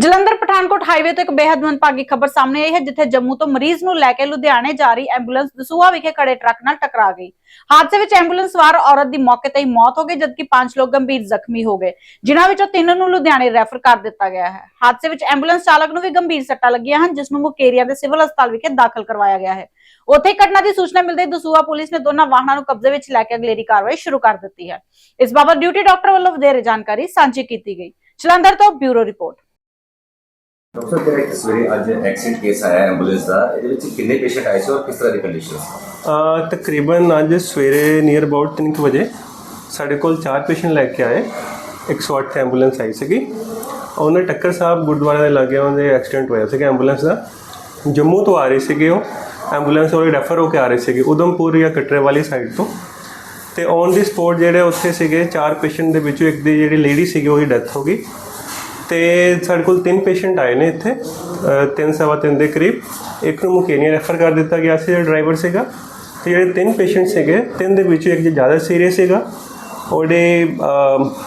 Jalandhar, Pathankot highway ਤੋਂ ਇੱਕ ਬੇहद ਮੰਦਭਾਗੀ ਖਬਰ ਸਾਹਮਣੇ ਆਈ ਹੈ, ਜਿੱਥੇ ਜੰਮੂ ਤੋਂ ਮਰੀਜ਼ ਨੂੰ ਲੈ ਕੇ ਲੁਧਿਆਣੇ ਜਾ ਰਹੀ ਐਂਬੂਲੈਂਸ ਦਸੂਹਾ ਵਿਖੇ ਖੜੇ ਟਰੱਕ ਨਾਲ ਟਕਰਾ ਗਈ। ਹਾਦਸੇ ਵਿੱਚ ਐਂਬੂਲੈਂਸ ਸਵਾਰ ਔਰਤ ਦੀ ਮੌਕੇ ਤੇ ਹੀ ਮੌਤ ਹੋ ਗਈ, ਜਦਕਿ ਪੰਜ ਲੋਕ ਗੰਭੀਰ ਜ਼ਖਮੀ ਹੋ ਗਏ। ਜਿਨ੍ਹਾਂ ਵਿੱਚੋਂ ਤਿੰਨ ਨੂੰ ਲੁਧਿਆਣੇ ਰੈਫਰ ਕਰ ਦਿੱਤਾ ਗਿਆ ਹੈ। ਹਾਦਸੇ ਵਿੱਚ ਐਂਬੂਲੈਂਸ ਚਾਲਕ ਨੂੰ ਵੀ ਗੰਭੀਰ ਸੱਟਾਂ ਲੱਗੀਆਂ ਹਨ, ਜਿਸ ਨੂੰ ਮੁਕੇਰੀਆ ਦੇ ਸਿਵਲ ਹਸਪਤਾਲ ਵਿਖੇ ਦਾਖਲ ਕਰਵਾਇਆ ਗਿਆ ਹੈ। ਉੱਥੇ ਹੀ ਘਟਨਾ ਦੀ ਸੂਚਨਾ ਮਿਲਦੇ ਹੀ ਦਸੂਹਾ ਪੁਲਿਸ ਨੇ ਦੋਨਾਂ ਵਾਹਨਾਂ ਨੂੰ ਕਬਜ਼ੇ ਵਿੱਚ ਲੈ ਕੇ ਅਗਲੇਰੀ ਕਾਰਵਾਈ ਸ਼ੁਰੂ ਕਰ ਦਿੱਤੀ ਹੈ। ਇਸ ਬਾਬਤ ਡਿਊਟੀ ਡਾਕਟਰ ਵੱਲੋਂ ਵਧੇਰੇ ਜਾਣਕਾਰੀ ਸਾਂਝੀ ਕੀਤੀ ਗਈ। ਜਲੰਧਰ ਤੋਂ ਬਿਊਰੋ ਰਿਪੋਰਟ। ਡਾਕਟਰ ਸਾਹਿਬ ਸਵੇਰੇ ਅੱਜ ਐਕਸੀਡੈਂਟ ਕੇਸ ਆਇਆ ਐਂਬੂਲੈਂਸ ਦਾ ਇਹਦੇ ਵਿੱਚ ਕਿੰਨੇ ਪੇਸ਼ੈਂਟ ਆਏ ਸੀ ਔਰ ਕਿਸ ਤਰ੍ਹਾਂ ਦੀ ਕੰਡੀਸ਼ਨ ਸੀ ਤਕਰੀਬਨ ਅੱਜ ਸਵੇਰੇ ਨੀਅਰ ਅਬਾਊਟ 3 ਵਜੇ ਸਾਡੇ ਕੋਲ ਚਾਰ ਪੇਸ਼ੈਂਟ ਲੈ ਕੇ ਆਏ। 108 ਤੇ ਐਂਬੂਲੈਂਸ ਆਈ ਸੀਗੀ। ਉਹਨੇ ਟੱਕਰ ਸਾਹਿਬ ਗੁਰਦੁਆਰੇ ਦੇ ਲਾਗੇ ਉਹਨਾਂ ਦੇ ਐਕਸੀਡੈਂਟ ਹੋਇਆ ਸੀਗਾ ਐਂਬੂਲੈਂਸ ਦਾ। ਜੰਮੂ ਤੋਂ ਆ ਰਹੇ ਸੀਗੇ ਉਹ। ਐਂਬੂਲੈਂਸ ਉਹ ਰੈਫਰ ਹੋ ਕੇ ਆ ਰਹੇ ਸੀਗੇ ਉਦਮਪੁਰ ਜਾਂ ਕਟਰੇ ਵਾਲੀ ਸਾਈਡ ਤੋਂ। ਤੇ ਔਨ ਦੀ ਸਪੋਟ ਜਿਹੜੇ ਉੱਥੇ ਸੀਗੇ, ਚਾਰ ਪੇਸ਼ੈਂਟ ਦੇ ਵਿੱਚੋਂ ਇੱਕ ਦੀ ਜਿਹੜੀ ਲੇਡੀ ਸੀਗੀ, ਉਹਦੀ ਡੈਥ ਹੋ ਗਈ। ਤੇ ਸਾਡੇ ਕੋਲ ਤਿੰਨ ਪੇਸ਼ੈਂਟ ਆਏ ਨੇ ਇੱਥੇ ਤਿੰਨ, ਸਵਾ ਤਿੰਨ ਦੇ ਕਰੀਬ। ਇੱਕ ਨੂੰ ਮੁਕੇਨੀਆ ਰੈਫਰ ਕਰ ਦਿੱਤਾ ਗਿਆ ਸੀ, ਜਿਹੜਾ ਡਰਾਈਵਰ ਸੀਗਾ। ਤੇ ਜਿਹੜੇ ਤਿੰਨ ਪੇਸ਼ੈਂਟ ਸੀਗੇ, ਤਿੰਨ ਦੇ ਵਿੱਚੋਂ ਇੱਕ ਜ਼ਿਆਦਾ ਸੀਰੀਅਸ ਸੀਗਾ। ਉਹਦੇ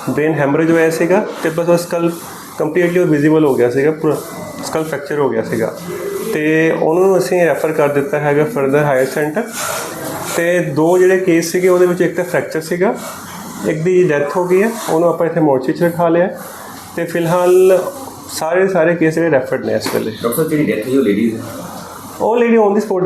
ਬ੍ਰੇਨ ਹੈਮਰੇਜ ਹੋਇਆ ਸੀਗਾ ਤੇ ਬਸ ਉਹ ਸਕਲ ਕੰਪਲੀਟਲੀ ਵਿਜ਼ੀਬਲ ਹੋ ਗਿਆ ਸੀਗਾ, ਪੂਰਾ ਸਕਲ ਫ੍ਰੈਕਚਰ ਹੋ ਗਿਆ ਸੀਗਾ। ਤੇ ਉਹਨੂੰ ਅਸੀਂ ਰੈਫਰ ਕਰ ਦਿੱਤਾ ਹੈਗਾ ਫਰਦਰ ਹਾਇਰ ਸੈਂਟਰ ਤੇ ਦੋ ਜਿਹੜੇ ਕੇਸ ਸੀਗੇ, ਉਹਦੇ ਵਿੱਚ ਇੱਕ ਤਾਂ ਫ੍ਰੈਕਚਰ ਸੀਗਾ, ਇੱਕ ਦੀ ਡੈਥ ਹੋ ਗਈ ਹੈ, ਉਹਨੂੰ ਆਪਾਂ ਇੱਥੇ ਮੋਰਚੇ 'ਚ ਰਖਾ ਲਿਆ ਤੇ ਫਿਲਹਾਲ ਸਾਰੇ ਸਾਰੇ ਕੇਸ ਜਿਹੜੇ ਰੈਫਰਡ ਨੇ ਇਸ ਵੇਲੇ। ਡਾਕਟਰ ਜਿਹੜੀ ਡੈਥ ਹੋਈ ਉਹ ਲੇਡੀਜ਼ ਉਹ ਲੇਡੀ ਔਨ ਦੀ ਸਪੋਟ